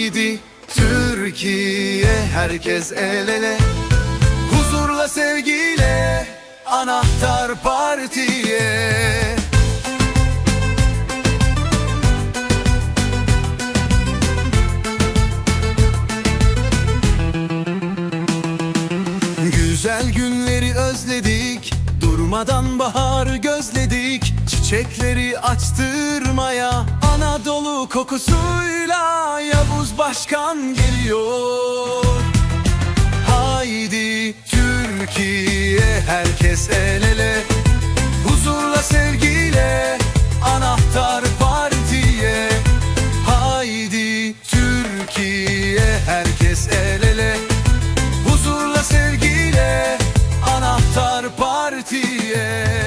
Haydi Türkiye herkes el ele. Huzurla sevgiyle Anahtar partiye. Güzel günleri özledik Durmadan baharı gözledik. Çiçekleri açtırmaya Anadolu kokusuyla Yavuz başkan geliyor. Haydi Türkiye herkes el ele. Huzurla sevgiyle anahtar partiye. Haydi Türkiye herkes el ele. Huzurla sevgiyle anahtar partiye.